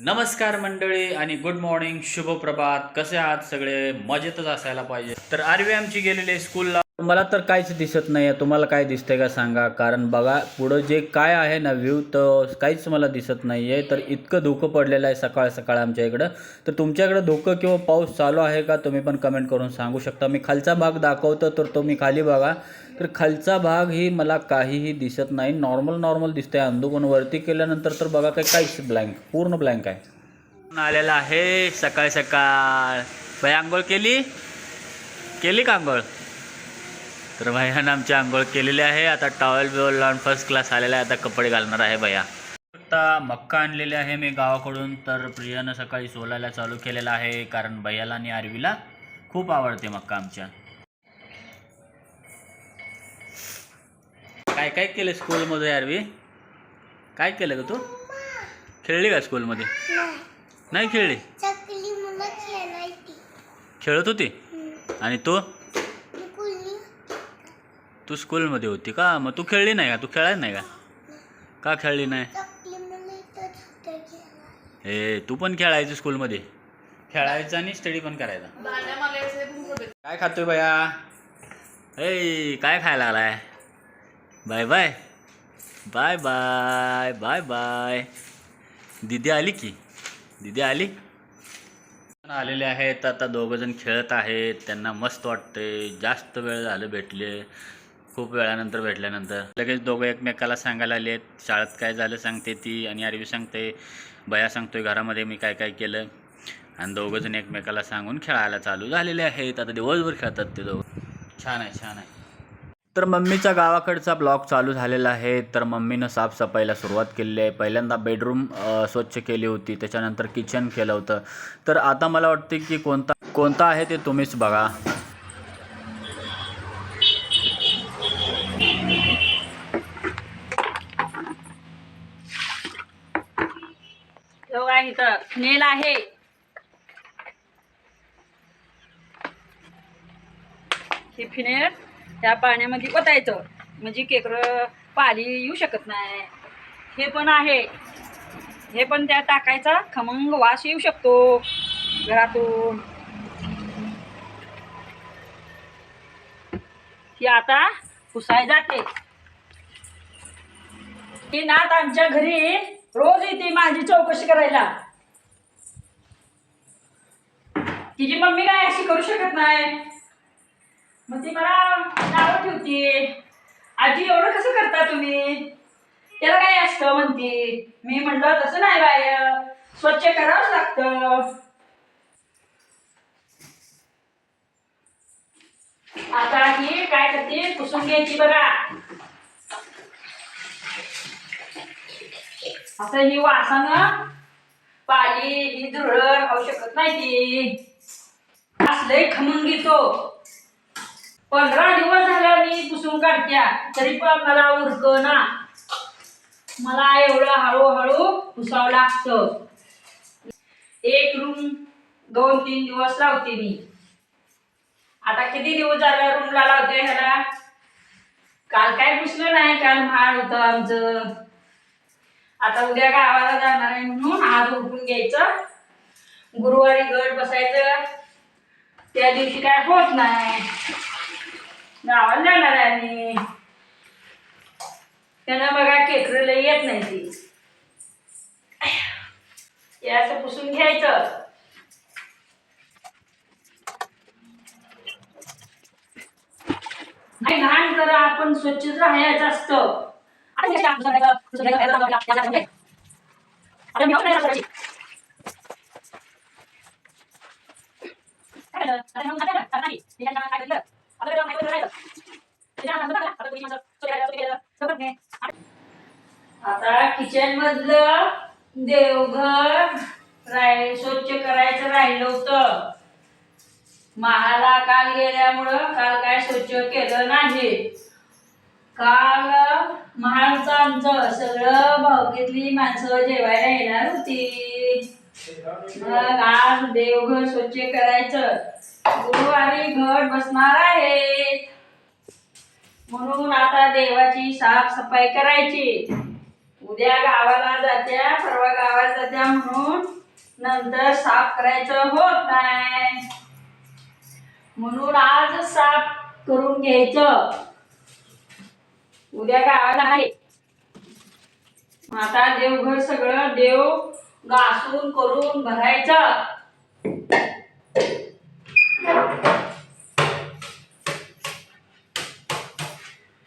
नमस्कार मंडळी आणि गुड मॉर्निंग शुभ प्रभात कसे आहात सगळे? मजेतच असायला पाहिजे. तर आरवी आमची गेलेली स्कूलला मला तर काहीच दिसत नाही आहे तुम्हाला काय दिसतंय का सांगा? कारण बघा पुढं जे काय आहे ना व्ह्यू तर काहीच मला दिसत नाही आहे तर इतकं धुकं पडलेलं आहे सकाळ सकाळ आमच्या इकडं. तर तुमच्याकडं धुकं किंवा पाऊस चालू आहे का तुम्ही पण कमेंट करून सांगू शकता. मी खालचा भाग दाखवतो तर तुम्ही खाली बघा. तर खालचा भाग ही मला काहीही दिसत नाही. नॉर्मल नॉर्मल दिसतंय. अंधुकून वरती केल्यानंतर तर बघा काही काहीच ब्लँक पूर्ण ब्लँक आहे. आलेला आहे? सकाळ सकाळ. बाई आंघोळ केली? केली का आंघोळ? तर भैयानं आमची आंघोळ केलेली आहे. आता टॉवेल बिवल लावून फर्स्ट क्लास आलेला आहे. आता कपडे घालणार आहे भैया. आता मक्का आणलेली आहे मी गावाकडून. तर प्रियानं सकाळी सोलायला चालू केलेला आहे कारण भैयाला आणि आरवीला खूप आवडते मक्का आमच्या. काय काय केलं स्कूलमध्ये आरवी? काय केलं ग तू? खेळली का स्कूलमध्ये नाही. खेळली? खेळत होती? आणि तू? तू स्कूलमध्ये होती का? मग तू खेळली नाही का? तू खेळायला नाही का? का खेळली नाही? हे तू पण खेळायचं स्कूलमध्ये खेळायचं आणि स्टडी पण करायचा काय खातोय बया हे काय खायला लागलाय bye bye. Bye bye bye bye. दिदी आली की? दिदी आली? आलेले आहेत. आता दोघं जण खेळत आहेत. त्यांना मस्त वाटते जास्त वेळ झालं भेटले. खूप वेळानंतर भेटल्यानंतर. लगेच दोघं एकमेकाला सांगायला आले आहेत शाळेत काय झालं? सांगते ती आणि आरवी सांगते बया सांगतोय घरामध्ये मी काय काय केलं. आणि दोघं जण एकमेकाला सांगून खेळायला चालू झालेले आहेत. आता दिवसभर खेळतात ते दोघं. छान आहे छान आहे. तर मम्मीचा गावाकडचा ब्लॉग चालू झालेला आहे. तर मम्मीनं साफसफाईला सुरुवात केलेली आहे. पहिल्यांदा बेडरूम स्वच्छ केली होती. त्याच्यानंतर किचन केलं होतं. तर आता मला वाटते की कोणता कोणता आहे ते तुम्हीच बघा. बघा इथं नेल आहे. हे फिनेल त्या पाण्यामध्ये ओतायचं. म्हणजे केकर पाली येऊ शकत नाही. हे पण आहे. हे पण त्या टाकायचा खमंग वास येऊ शकतो घरातून. ही आता पुसाय जाते. ही नात आमच्या घरी रोज येते माझी चौकशी करायला. तिची मम्मी काय अशी करू शकत नाही? मग ती मला नाव ठेवते. आजी एवढं कसं करता तुम्ही? त्याला काय असतं म्हणते? मी म्हणलं तसं नाही बाय स्वच्छ करावंच लागतं. आता ही काय करते? पुसून घ्यायची बघा. आता ही वासानं पाली ही धुळं खाऊ शकत नाही ती. असलंय खमून घेतो पंधरा दिवस झाला मी पुसून काढत्या तरी पण मला उरक ना मला एवढं हळूहळू पुसावं लागतं. एक रूम दोन तीन दिवस लावते मी. आता किती दिवस झाला रूमला लावते ह्याला? काल काय पुसलं नाही काल म्हाळ होतं आमचं. आता उद्या गावाला जाणार आहे म्हणून आज उठून घ्यायचं. गुरुवारी गड बसायचं. त्या दिवशी काय होत नाही. गावाला जाणार आहे मी त्यांना बघा केकरला येत नाही ती. असं पुसून घ्यायचं. नाही घाण करा आपण स्वच्छच राहायचं असतं. आता किचन मधलं देवघर राय स्वच्छ करायचं राहिलं होतं. महाला काल गेल्यामुळं काल काय स्वच्छ केलं नाही. काल महालचं आमचं सगळं भावकीतली माणसं जेवायला येणार होती. मग आज देवघर स्वच्छ करायचं. गुरुवारी घट बसणार आहे म्हणून आता देवाची साफसफाई करायची. उद्या गावाला जात्या परवा गावाला जात्या म्हणून नंतर साफ करायचं होत नाही. म्हणून आज साफ करून घ्यायचं. उद्या गावाला आहे. आता देवघर सगळं देव घासून करून भरायचं.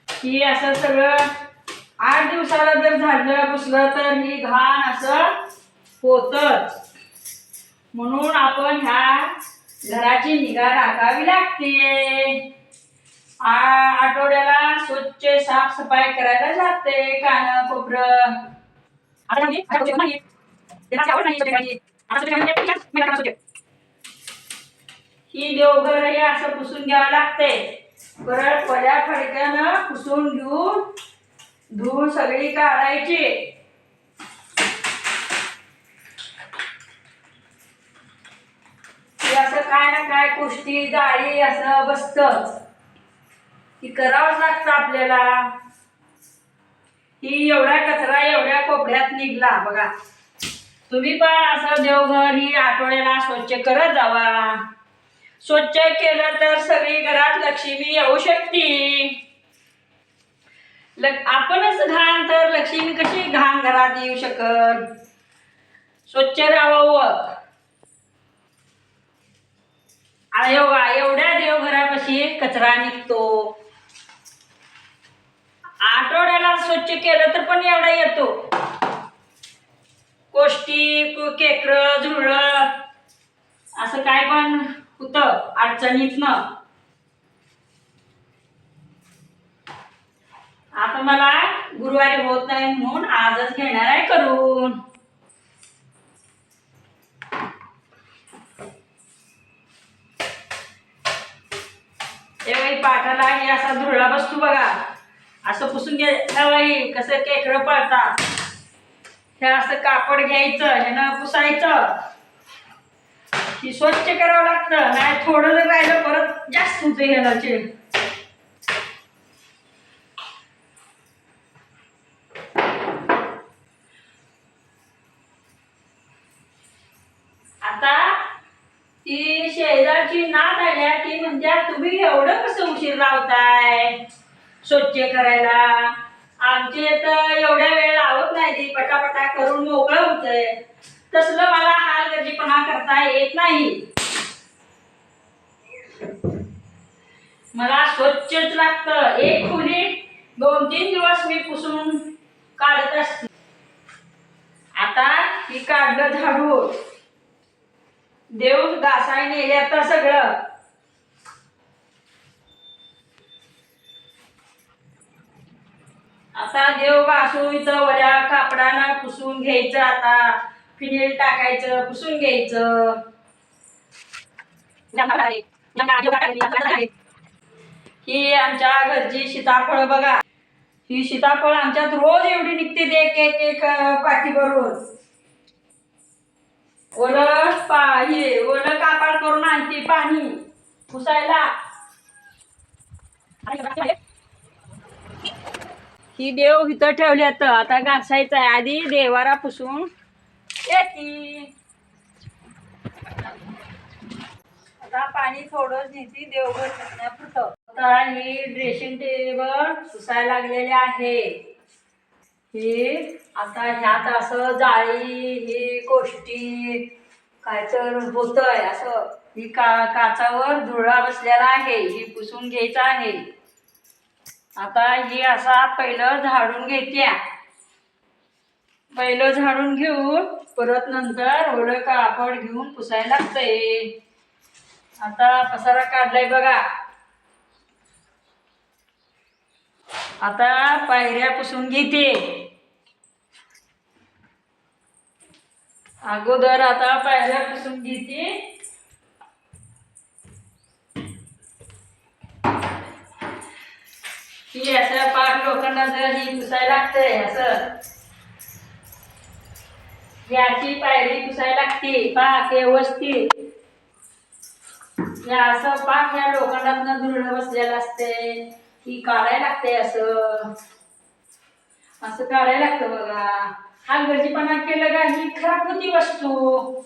ही असं सगळं आठ दिवसाला जर झाडलं पुसलं तर ही घाण असं होतच म्हणून आपण ह्या घराची निगा राखावी लागते. आठवड्याला स्वच्छ साफसफाई करायला लागते कान कोपरं ही देवघर हे असं पुसून घ्यावं लागते. परत पड्या फडक्यानं पुसून घेऊन धूळ सगळी काढायची. असं काय ना काय गोष्टी जाळी असं बसतं. ती करावंच लागतं आपल्याला. ही एवढा कचरा एवढ्या कोपऱ्यात निघला बघा. तुम्ही पण असं देवघर ही आठवड्याला स्वच्छ करत जावा. स्वच्छ केलं तर सगळी घरात लक्ष्मी येऊ शकते. आपणच घाण तर लक्ष्मी कशी घाण घरात येऊ शकत? स्वच्छ राहावं एवढा एवढ्या देवघरापाशी कचरा निघतो. आठवड्याला स्वच्छ केलं तर पण एवढा येतो. कोष्टी केकर झुळं असं काय पण होतं अडचणीतनं. आता मला गुरुवारी होत नाही म्हणून आजच घेणार आहे करून. तेव्हा पाठाला हे असा धुळा बसतो बघा. असं पुसून घे. बाई कसं केकडं पळतात हे असं कापड घ्यायचं ह्यानं पुसायचं. ही स्वच्छ करावं लागतं नाही थोडं जर राहिलं परत जास्त होतं ह्याला आता ती शेजारची नात आल्या ती म्हणत्या तुम्ही एवढं कसं उशीर लावताय? स्वच्छ करायला. आमचे तर एवढ्या वेळ लावत नाही ती पटापटा करून मोकळं होतंय. तसलं मला हालगर्जीपणा करता येत नाही. मला स्वच्छच लागतं. एक खोली दोन तीन दिवस मी पुसून काढत असते. आता ही काढलं झाडू. देव घासाय नेले तर सगळं. आता देव घासून वड्या कापडानं पुसून घ्यायचं आता. फिनेल टाकायचं पुसून घ्यायचं. ही आमच्या घरची सीताफळ बघा. ही सीताफळ आमच्यात रोज एवढी निघते एक एक एक पाठी भरून. ओल पा हे ओलं कापड करून आणते पाणी. पुसायला. ही देव इथं ठेवल्यात. आता घासायचं आहे आधी देवारा पुसून येते. आता पाणी थोडं नेते देवघर पुसण्यापुरतं आता ही ड्रेसिंग टेबल पुसायला लागलेले आहे. हे आता ह्यात असं जाळी ही गोष्टी काय तर होतंय. असं ही का काचावर धुळा बसलेला आहे. ही पुसून घ्यायचं आहे. आता हे असा पहिलं झाडून घेत्या. पहिलं झाडून घेऊन परत नंतर ओलं कापड घेऊन पुसायला लागतंय. आता पसारा काढलाय बघा. आता पायऱ्या पुसून घेते. अगोदर आता पायऱ्या पुसून घेते. ही असं पाक लोखंडाचं ही पुसायला लागतंय असं याची पायरी पुसायला लागते पाक व्यवस्थित या असं पाक या लोखंडातनं धुळणं बसलेलं असते ही काढायला लागते असं असं काढायला लागतं बघा। हलगर्जीपणा केलं का ही खराब होती वस्तू।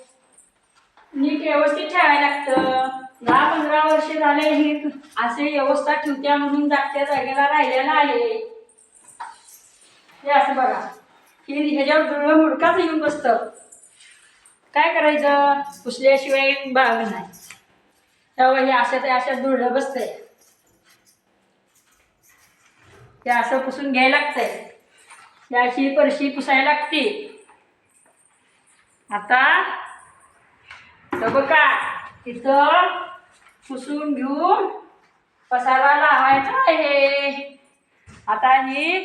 नीट व्यवस्थित ठेवायला लागतं। दहा पंधरा वर्ष झाले ही असे व्यवस्था ठेवत्या म्हणून जागत्या जागेला राहिलेला आहे. हे असं बघा. हे ह्याच्यावर दुर्ळ मुडकाच येऊन बसतं. काय करायचं? पुसल्याशिवाय बाग नाही. तेव्हा हे अशा ते अशा दुर्ळ बसतंय. ते असं पुसून घ्यायला लागतंय. ही अशी परशी पुसायला लागते. आता तर बघा. इथं पुसून घेऊन पसारा लावायचा आहे. आता ही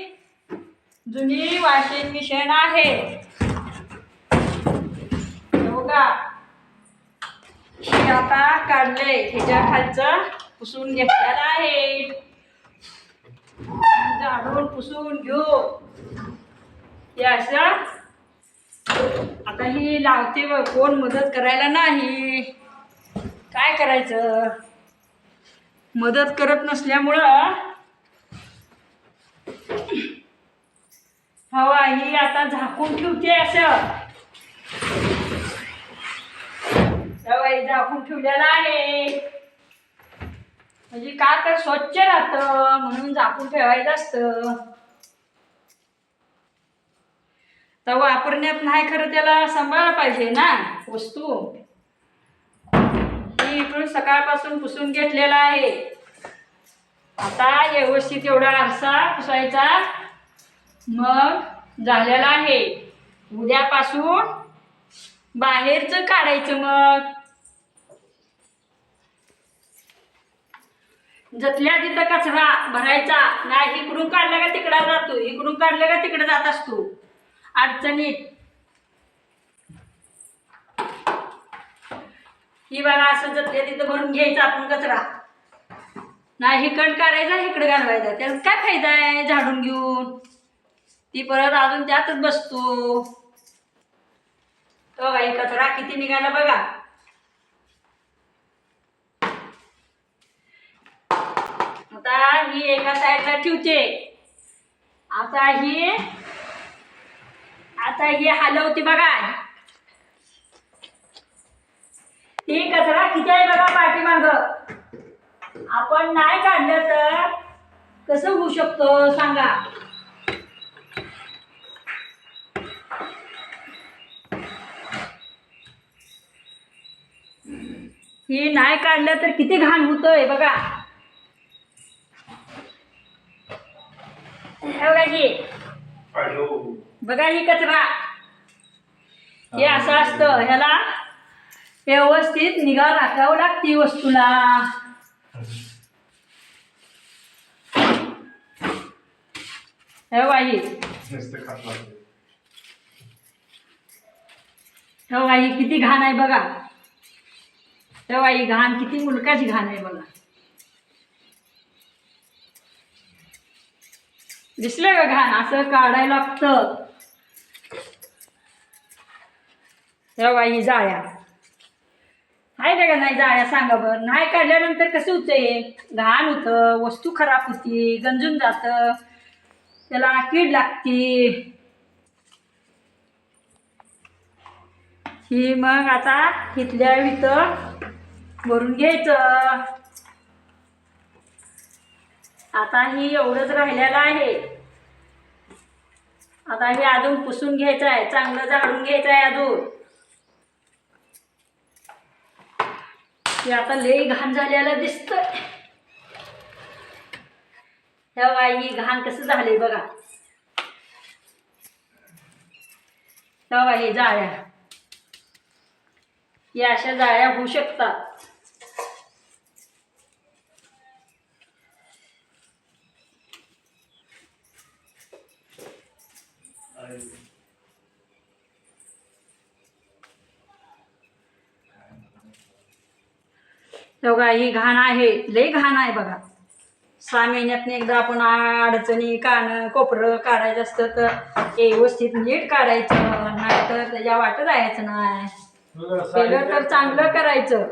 जुनी वॉशिंग मिशन आहे. बघा. हे आता काढले ह्याच्या खालचं पुसून घेतलेलं आहे. झाडून पुसून घेऊ. हे असं. आता ही लावते व कोण मदत करायला नाही. काय करायचं? मदत करत नसल्यामुळं हवा ही आता झाकून ठेवते असं. हवा ही झाकून ठेवलेला आहे. म्हणजे का तर स्वच्छ राहतं म्हणून झाकून ठेवायचं असतं. तर वापरण्यात नाही खरं त्याला सांभाळा पाहिजे ना वस्तू. मी सकाळपासून पुसून घेतलेला आहे. आता व्यवस्थित एवढा आरसा पुसायचा. मग झालेला आहे. उद्यापासून बाहेरचं काढायचं मग. जतल्या तिथं कचरा भरायचा. नाही इकडून काढला का तिकडा जातो? इकडून काढलं का तिकडे जात असतो? अडचणीत. ही बघा असं जतल्या तिथं भरून घ्यायचा आपण कचरा. नाही कण काढायचा इकडे घालवायचा. त्याला काय फायदा आहे झाडून घेऊन? ती परत अजून त्यातच बसतो. तो बाई कचरा किती निघाला बघा. आता ही एका साईडला ठेवते. आता ही आता ही हलवते बघा. ही कचरा किती आहे बघा पाठीमाग. आपण नाही काढलं तर कसं होऊ शकतो सांगा. ही नाही काढलं तर किती घाण होतोय बघा. बघा बघा ही कचरा. हे. असं असतं. ह्याला व्यवस्थित निगा राखावं लागते वस्तूला. हे बाई. हे बाई किती घाण आहे बघा. हे बाई घाण किती मुलकाची घाण आहे बघा. दिसलं का घाण? असं काढायला लागतं. हे बाई जाळ्या आहे का नाही जाळ्या सांगा बरं? नाही काढल्यानंतर कसं होतंय घाण होतं वस्तू खराब होती गंजून जातं त्याला कीड लागती. ही मग आता इथल्या इथं भरून घ्यायचं. आता ही एवढंच राहिलेलं आहे. आता हे अजून पुसून घ्यायचं आहे. चांगलं जाळून घ्यायचं आहे अजून. हे आता लई घाण झालेलं दिसतंय. हे बाई घाण कसं झालंय बघा. तेव्हा हे जाळ्या. या अशा जाळ्या होऊ शकतात. तेव्हा ही घाण आहे लई घाण आहे बघा. सहा महिन्यातनं एकदा आपण अडचणी कानं कोपरं काढायचं असतं तर ते व्यवस्थित नीट काढायचं नाही तर त्याच्या वाटत जायचं नाही. केलं तर चांगलं करायचं.